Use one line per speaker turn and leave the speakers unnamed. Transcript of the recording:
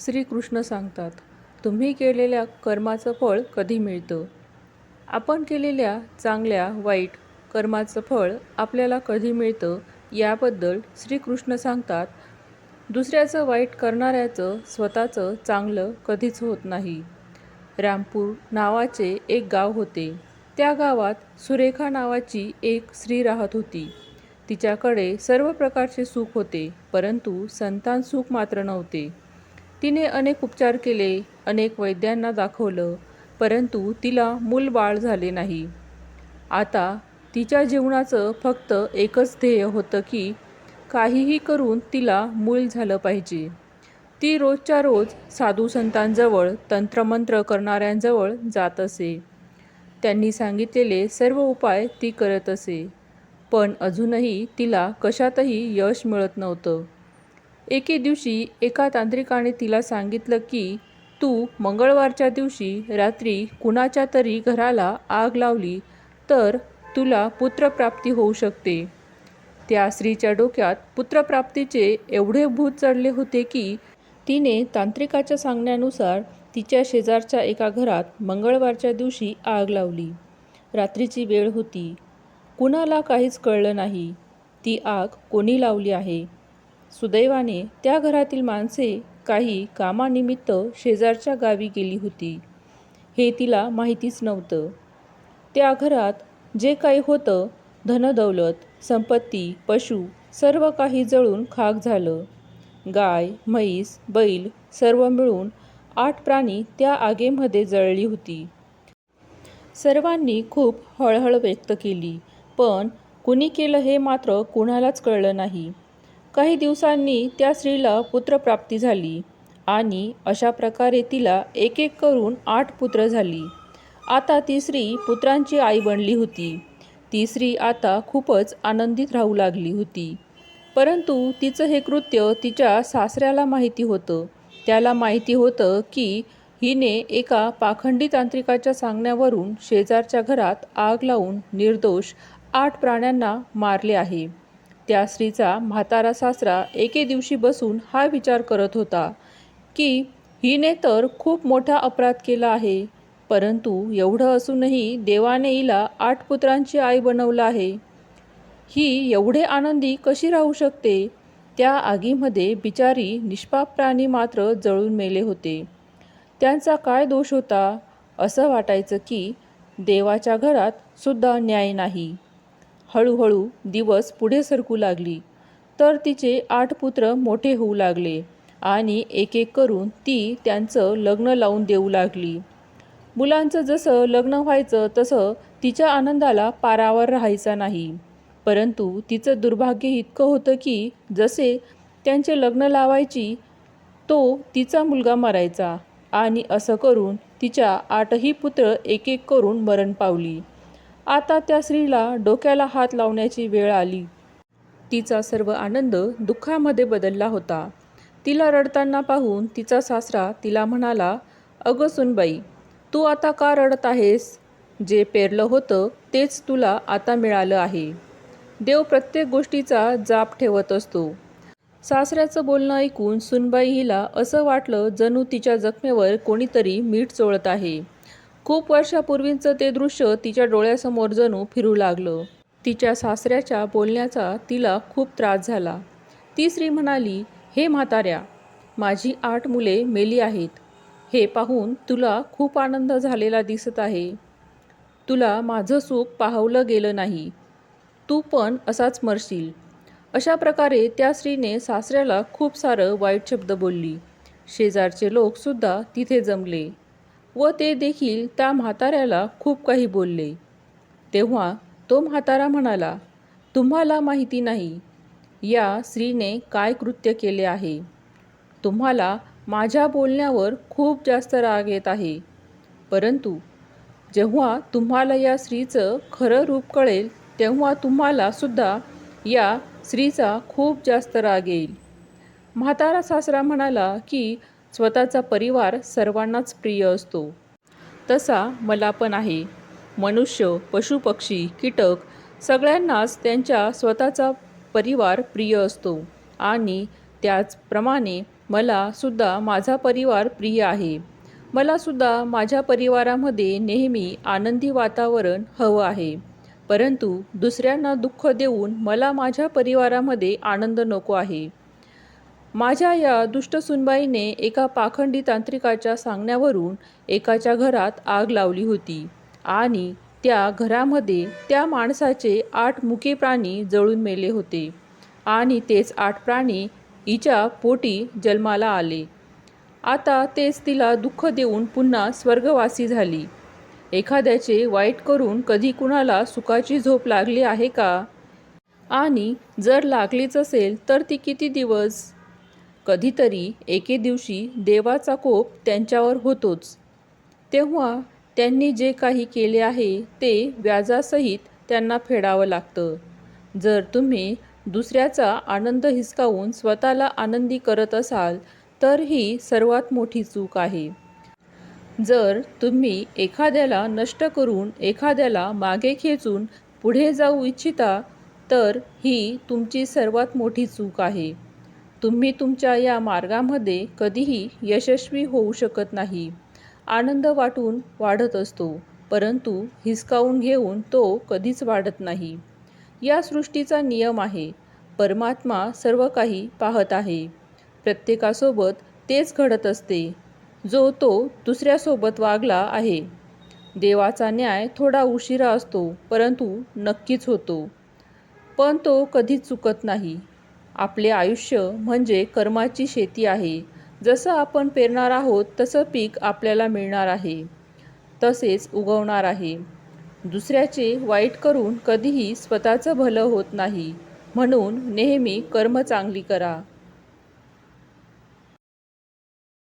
श्रीकृष्ण सांगतात तुम्ही केलेल्या कर्माचं फळ कधी मिळतं? आपण केलेल्या चांगल्या वाईट कर्माचं फळ आपल्याला कधी मिळतं? याबद्दल श्रीकृष्ण सांगतात दुसऱ्याचं वाईट करणाऱ्याचं स्वतःचं चांगलं कधीच होत नाही. रामपूर नावाचे एक गाव होते. त्या गावात सुरेखा नावाची एक स्त्री राहत होती. तिच्याकडे सर्व प्रकारचे सुख होते परंतु संतान सुख मात्र नव्हते. तिने अनेक उपचार केले अनेक वैद्यांना दाखवलं परंतु तिला मूल बाळ झाले नाही. आता तिच्या जीवनाचं फक्त एकच ध्येय होतं की काहीही करून तिला मूल झालं पाहिजे. ती रोजच्या रोज साधू संतांजवळ तंत्रमंत्र करणाऱ्यांजवळ जात असे. त्यांनी सांगितलेले सर्व उपाय ती करत असे. पण अजूनही तिला कशातही यश मिळत नव्हतं. एके दिवशी एका तांत्रिकाने तिला सांगितलं की तू मंगळवारच्या दिवशी रात्री कुणाच्या तरी घराला आग लावली तर तुला पुत्रप्राप्ती होऊ शकते. त्या स्त्रीच्या डोक्यात पुत्रप्राप्तीचे एवढे भूत चढले होते की तिने तांत्रिकाच्या सांगण्यानुसार तिच्या शेजारच्या एका घरात मंगळवारच्या दिवशी आग लावली. रात्रीची वेळ होती. कुणाला काहीच कळलं नाही. ती आग कोणी लावली आहे? सुदैवाने त्या घरातील माणसे काही कामानिमित्त शेजारच्या गावी गेली होती. हे तिला माहितीच नव्हतं. त्या घरात जे काही होतं धनदौलत संपत्ती पशु सर्व काही जळून खाक झालं. गाय म्हैस बैल सर्व मिळून आठ प्राणी त्या आगेमध्ये जळली होती. सर्वांनी खूप हळहळ व्यक्त केली पण कुणी केलं हे मात्र कुणालाच कळलं नाही. काही दिवसांनी त्या स्त्रीला पुत्रप्राप्ती झाली आणि अशा प्रकारे तिला एक एक करून आठ पुत्र झाली. आता ती स्त्री पुत्रांची आई बनली होती. ती स्त्री आता खूपच आनंदित राहू लागली होती. परंतु तिचं हे कृत्य तिच्या सासऱ्याला माहिती होतं. त्याला माहिती होतं की हिने एका पाखंडी तांत्रिकाच्या सांगण्यावरून शेजारच्या घरात आग लावून निर्दोष आठ प्राण्यांना मारले आहे. त्या स्त्रीचा म्हातारा सासरा एके दिवशी बसून हा विचार करत होता की हिने तर खूप मोठा अपराध केला आहे परंतु एवढं असूनही देवाने हिला आठ पुत्रांची आई बनवलं आहे. ही एवढे आनंदी कशी राहू शकते? त्या आगीमध्ये बिचारी निष्पाप प्राणी मात्र जळून मेले होते. त्यांचा काय दोष होता? असं वाटायचं की देवाच्या घरात सुद्धा न्याय नाही. हळूहळू दिवस पुढे सरकू लागली. तर तिचे आठ पुत्र मोठे होऊ लागले आणि एक एक करून ती त्यांचं लग्न लावून देऊ लागली. मुलांचं जसं लग्न व्हायचं तसं तिच्या आनंदाला पारावर राहायचा नाही. परंतु तिचं दुर्भाग्य इतकं होतं की जसे त्यांचे लग्न लावायची तो तिचा मुलगा मरायचा आणि असं करून तिच्या आठही पुत्र एक एक करून मरण पावली. आता त्या स्त्रीला डोक्याला हात लावण्याची वेळ आली. तिचा सर्व आनंद दुःखामध्ये बदलला होता. तिला रडताना पाहून तिचा सासरा तिला म्हणाला अगं सुनबाई तू आता का रडत आहेस? जे पेरलं होतं तेच तुला आता मिळालं आहे. देव प्रत्येक गोष्टीचा जाप ठेवत असतो. सासऱ्याचं बोलणं ऐकून सुनबाई हिला असं वाटलं जणू तिच्या जखमेवर कोणीतरी मीठ चोळत आहे. खूप वर्षापूर्वींचं ते दृश्य तिच्या डोळ्यासमोर जणू फिरू लागलं. तिच्या सासऱ्याच्या बोलण्याचा तिला खूप त्रास झाला. ती स्त्री म्हणाली हे म्हाताऱ्या माझी आठ मुले मेली आहेत. हे पाहून तुला खूप आनंद झालेला दिसत आहे. तुला माझं सुख पाहवलं गेलं नाही. तू पण असाच मरशील. अशा प्रकारे त्या स्त्रीने सासऱ्याला खूप सारं वाईट शब्द बोलली. शेजारचे लोकसुद्धा तिथे जमले. व ते देखील त्या म्हाताऱ्याला खूप काही बोलले. तेव्हा तो म्हातारा म्हणाला तुम्हाला माहिती नाही या स्त्रीने काय कृत्य केले आहे? तुम्हाला माझ्या बोलण्यावर खूप जास्त राग येत आहे. परंतु जेव्हा तुम्हाला या स्त्रीचं खरं रूप कळेल तेव्हा तुम्हाला सुद्धा या स्त्रीचा खूप जास्त राग येईल. म्हातारा सासरा म्हणाला की स्वतःचा परिवार सर्वांनाच प्रिय असतो. तसा मला पण आहे. मनुष्य पशुपक्षी कीटक सगळ्यांनाच त्यांच्या स्वतःचा परिवार प्रिय असतो. आणि त्याचप्रमाणे मला सुद्धा माझा परिवार प्रिय आहे. मला सुद्धा माझ्या परिवारामध्ये नेहमी आनंदी वातावरण हवं आहे. परंतु दुसऱ्यांना दुःख देऊन मला माझ्या परिवारामध्ये आनंद नको आहे. माझ्या या दुष्ट सुनबाईने एका पाखंडी तांत्रिकाच्या सांगण्यावरून एकाच्या घरात आग लावली होती आणि त्या घरामध्ये त्या माणसाचे आठ मुके प्राणी जळून मेले होते आणि तेच आठ प्राणी हिच्या पोटी जन्माला आले. आता तेच तिला दुःख देऊन पुन्हा स्वर्गवासी झाली. एखाद्याचे वाईट करून कधी कुणाला सुखाची झोप लागली आहे का? आणि जर लागलीच असेल तर ती किती दिवस? कधीतरी एके दिवशी देवाचा कोप त्यांच्यावर होतोच. तेव्हा त्यांनी जे काही केले आहे ते व्याजासहित त्यांना फेडावं लागतं. जर तुम्ही दुसऱ्याचा आनंद हिसकावून स्वतःला आनंदी करत असाल तर ही सर्वात मोठी चूक आहे. जर तुम्ही एखाद्याला नष्ट करून एखाद्याला मागे खेचून पुढे जाऊ इच्छिता तर ही तुमची सर्वात मोठी चूक आहे. तुम्ही तुमच्या या मार्गामध्ये कधीही यशस्वी होऊ शकत नाही. आनंद वाटून वाढत असतो परंतु हिसकावून घेऊन तो कधीच वाढत नाही. या सृष्टीचा नियम आहे परमात्मा सर्व काही पाहत आहे. प्रत्येकासोबत तेच घडत असते जो तो दुसऱ्यासोबत वागला आहे. देवाचा न्याय थोडा उशिरा असतो परंतु नक्कीच होतो. पण तो कधीच चुकत नाही. आपले आयुष्य म्हणजे कर्माची शेती आहे. जसं आपण पेरणार आहोत तसं पीक आपल्याला मिळणार आहे. तसेच उगवणार आहे. दुसऱ्याचे वाईट करून कधीही स्वतःचं भलं होत नाही. म्हणून नेहमी कर्म चांगली करा.